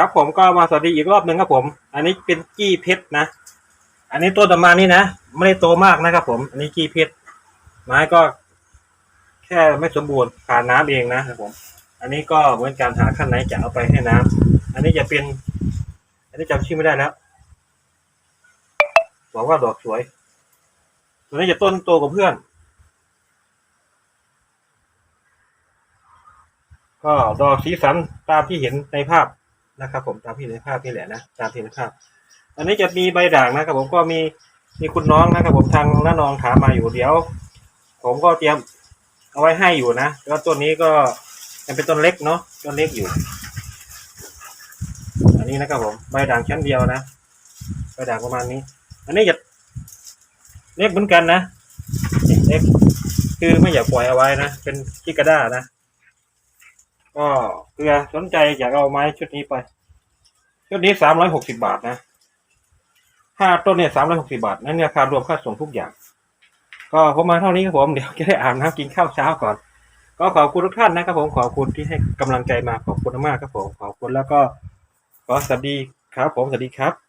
ครับผมก็มาสวัสดีอีกรอบหนึ่งครับผม อันนี้เป็นกี้เพชรนะ อันนี้ต้นประมาณนี้นะ ไม่ได้โตมากนะครับผม อันนี้กี้เพชรไม้ก็ แค่ไม่สมบูรณ์ขาดน้ำเองนะครับผม อันนี้ก็เหมือนการหาขั้นไหนจะเอาไปให้น้ำอันนี้จะเป็น อันนี้จำชื่อไม่ได้แล้วบอกว่าดอกสวย ตัวนี้จะต้นโตกว่าเพื่อน ก็ดอกสีสันตามที่เห็นในภาพ นะครับ ผมตามที่ในภาพนี่แหละนะตามที่ในภาพ อันนี้จะมีใบด่างนะครับ ผมก็มีมีคุณน้องนะครับ ผมทางน้านองถามมาอยู่เดี๋ยว ผมก็เตรียมเอาไว้ให้อยู่นะแล้วต้นนี้ก็ยังเป็นต้นเล็กเนาะต้นเล็กอยู่ อันนี้นะครับ ผมใบด่างชั้นเดียวนะใบด่างประมาณนี้ อันนี้จะเล็กเหมือนกันนะเล็กคือไม่อยากปล่อยเอาไว้นะ เป็นชิกาด้านะ ก็เพื่อสนใจอยากเอาไม้ชุดนี้ไป ต้นนี้สามร้อยหกสิบาทนะห้าต้นเนี่ยสามร้อยหกสิบาท นั่นราคารวมค่าส่งทุกอย่าง ก็ผมมาเท่านี้ครับผมเดี๋ยวจะได้อาบน้ำกินข้าวเช้าก่อน ก็ขอบคุณทุกท่านนะครับผมขอบคุณที่ให้กำลังใจมาขอบคุณมากครับผมขอบคุณแล้วก็ขอสวัสดีครับผมสวัสดีครับ